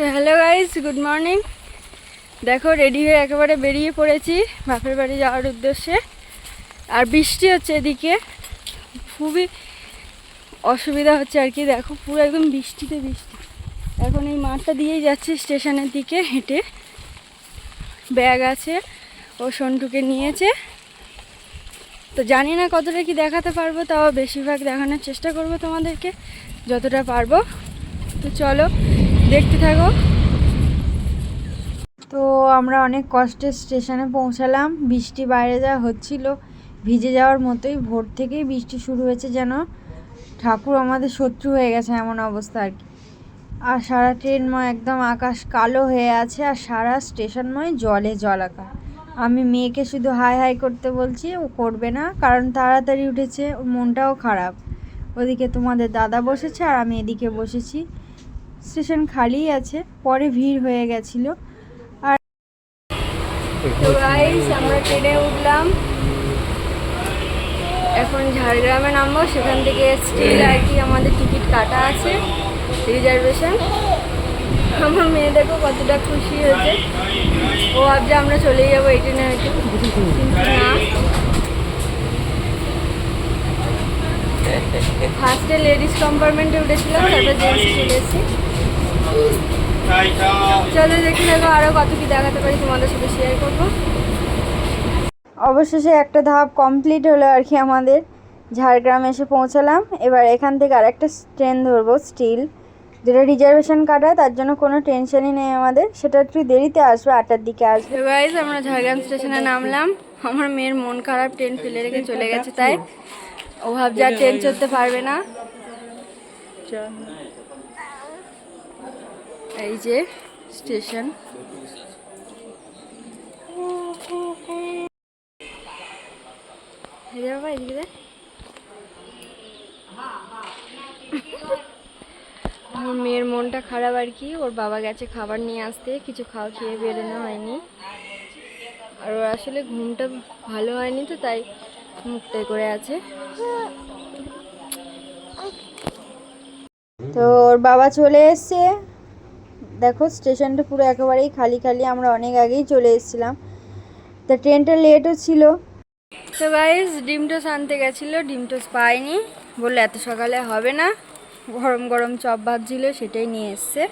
তো hello guys good morning দেখো ready হয়ে একেবারে বেরিয়ে পড়েছি বাপের বাড়ি যাওয়ার উদ্দেশ্যে। আর বৃষ্টি হচ্ছে এদিকে। খুবই অসুবিধা হচ্ছে আর কি, দেখো, পুরো একদম বৃষ্টিতে বৃষ্টি। এখন এই মাঠটা দিয়েই যাচ্ছি স্টেশনের দিকে হেঁটে। ব্যাগ আছে, ও সন্টুকে নিয়েছে। তো জানি না কতটা কি দেখাতে পারব, তাও বেশিরভাগ দেখানোর চেষ্টা করব তোমাদেরকে, যতটা পারব। তো চলো দেখতে থাকো। তো আমরা অনেক কষ্টে স্টেশনে পৌঁছালাম। বৃষ্টি বাইরে যা হচ্ছিল, ভিজে যাওয়ার মতোই ভোর থেকেই বৃষ্টি শুরু হয়েছে যেন ঠাকুর আমাদের শত্রু হয়ে গেছে এমন অবস্থা আর কি। আর সারা ট্রেনময় একদম আকাশ কালো হয়ে আছে আর সারা স্টেশনময় জলে জলাকার। আমি মেয়েকে শুধু হাই হাই করতে বলছি, ও করবে না, কারণ তাড়াতাড়ি উঠেছে ওর মনটাও খারাপ। ওদিকে তোমাদের দাদা বসেছে আর আমি এদিকে বসেছি। স্টেশন খালি আছে পরে ভিড় হয়ে গেছিল। তো গাইস আমরা ট্রেনে উঠলাম। এখন ঝাড়গ্রামে নামবো সেখান থেকে স্টিল আর কি আমাদের টিকিট কাটা আছে রিজার্ভেশন আমার মেয়ে দেখো কতটা খুশি হয়েছে। ও ভাবছে আমরা চলে যাব এই ট্রেনে হয়তো। কিন্তু না। ফার্স্টে লেডিস কম্পার্টমেন্টে উঠেছিলাম তারপর জেন্টস চলে এসেছি। চলো দেখি দেখো আরও কত কি দেখাতে পারি তোমাদের সাথে শেয়ার করব। অবশেষে একটা ধাপ কমপ্লিট হলো আর কি আমাদের। ঝাড়গ্রাম এসে পৌঁছালাম। এবার এখান থেকে আরেকটা ট্রেন ধরবো স্টিল যেটা রিজার্ভেশন কাটা তার জন্য কোনো টেনশনই নেই আমাদের। সেটা একটু দেরিতে আসবে আটটার দিকে আসবে। গাইজ আমরা ঝাড়গ্রাম স্টেশনে নামলাম। আমার মেয়ের মন খারাপ ট্রেন ফেলে রেখে চলে গেছে তাই ও ভাবছে আর ট্রেন চলতে পারবে না। চল। এই যে স্টেশন। মেয়ের মনটা খারাপ আর কি। ওর বাবা গেছে খাবার নিয়ে আসতে, কিছু খাওয়া খেয়ে বেরোনো হয়নি। আর ওর আসলে ঘুমটা ভালো হয়নি তো, তাই মুখটাই করে আছে। তো ওর বাবা চলে এসছে। দেখো স্টেশনটা পুরো একেবারেই খালি খালি আমরা অনেক আগেই চলে এসেছিলাম। তা ট্রেনটা লেটও ছিল। তো গাইজ ডিম টোস আনতে গেছিল ডিম টোস পাইনি। বলল এত সকালে হবে না। গরম গরম চপ ভাবছিল সেটাই নিয়ে এসছে।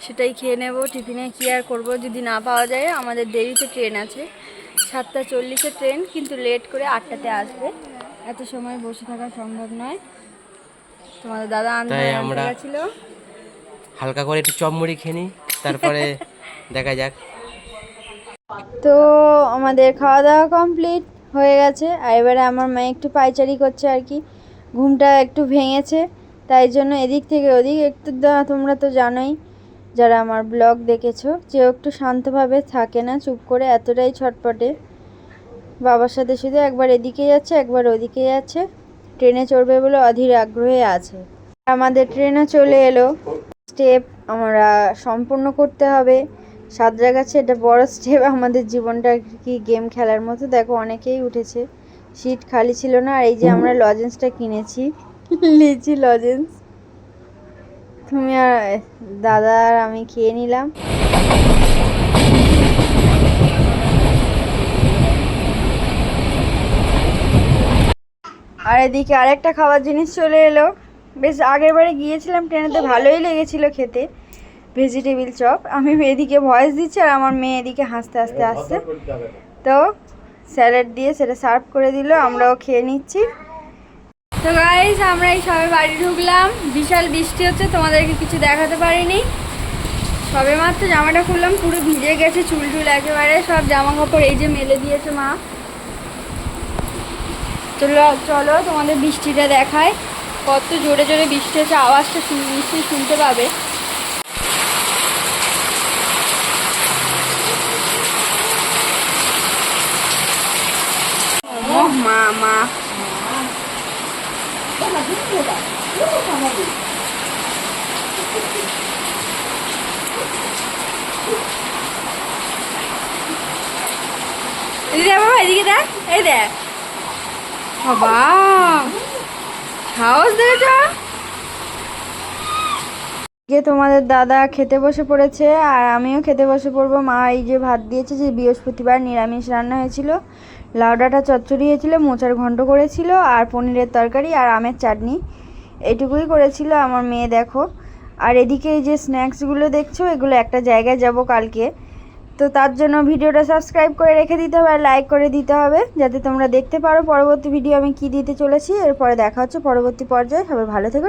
সেটাই খেয়ে নেব। টিফিনে কী আর করব যদি না পাওয়া যায়? আমাদের দেরিতে ট্রেন আছে। সাতটা চল্লিশে ট্রেন কিন্তু লেট করে আটটাতে আসবে। এত সময় বসে থাকা সম্ভব নয়। তোমাদের দাদা আনতে আমরা- গেছিল। হালকা করে একটু চপ মুড়ি খেয়ে নিই তারপরে দেখা যাক। তো আমাদের খাওয়া দাওয়া কমপ্লিট হয়ে গেছে আর এবারে আমার মা একটু পাইচারি করছে আর কি। ঘুমটা একটু ভেঙেছে তাই জন্য এদিক থেকে ওদিক একটু দা- তোমরা তো জানোই যারা আমার ব্লগ দেখেছ যে একটু শান্তভাবে থাকে না চুপ করে এতটাই ছটপটে। বাবার সাথে শুধু একবার এদিকে যাচ্ছে একবার ওদিকে যাচ্ছে। ট্রেনে চড়বে বলে অধীর আগ্রহে আছে। আমাদের ট্রেনও চলে এলো। স্টেপ আমরা সম্পূর্ণ করতে হবে। সাঁতরাগাছে এটা বড় স্টেপ আমাদের জীবনটা কি গেম খেলার মতো। দেখো, অনেকেই উঠেছে। সিট খালি ছিল না, আর এই যে আমরা লজেন্সটা কিনেছি। লিচি লজেন্স তুমি আর দাদা আর আমি খেয়ে নিলাম। আর এদিকে আরেকটা খাবার জিনিস চলে এলো। বেশ আগের বারে গিয়েছিলাম ট্রেনেতে ভালোই লেগেছিল খেতে। ভেজিটেবিল চপ আমি এদিকে ভয়েস দিচ্ছি আর আমার মেয়ে এদিকে হাসতে হাসতে আসছে তো স্যালাড দিয়ে সেটা সার্ভ করে দিল আমরাও খেয়ে নিচ্ছি। তো গাইজ আমরা এই সবে বাড়ি ঢুকলাম। বিশাল বৃষ্টি হচ্ছে তোমাদেরকে কিছু দেখাতে পারিনি। সবে মাত্র জামাটা খুললাম পুরো ভিজে গেছে চুল টুল একেবারে সব জামা কাপড় এই যে মেলে দিয়েছে মা। চলো চলো তোমাদের বৃষ্টিটা দেখায় কত জোরে জোরে বৃষ্টি হচ্ছে আওয়াজটা নিশ্চয়ই শুনতে পাবে। দেখ এই দেখ। বাবা। যে তোমাদের দাদা খেতে বসে পড়েছে আর আমিও খেতে বসে পড়ব। মা এই যে ভাত দিয়েছে যে বৃহস্পতিবার নিরামিষ রান্না হয়েছিল। লাউ ডাঁটা চচ্চড়ি হয়েছিল, মোচার ঘন্ট করেছিল আর পনিরের তরকারি আর আমের চাটনি। এটুকুই করেছিল আমার মেয়ে, দেখো। আর এদিকে এই যে স্ন্যাক্সগুলো দেখছ, এগুলো একটা জায়গায় যাব কালকে। তো তার জন্য ভিডিওটা সাবস্ক্রাইব করে রেখে দিতে হবে আর লাইক করে দিতে হবে, যাতে তোমরা দেখতে পারো পরবর্তী ভিডিও আমি কি দিতে চলেছি। এরপরে দেখা হচ্ছে পরবর্তী পর্যায়ে। সবাই ভালো থেকো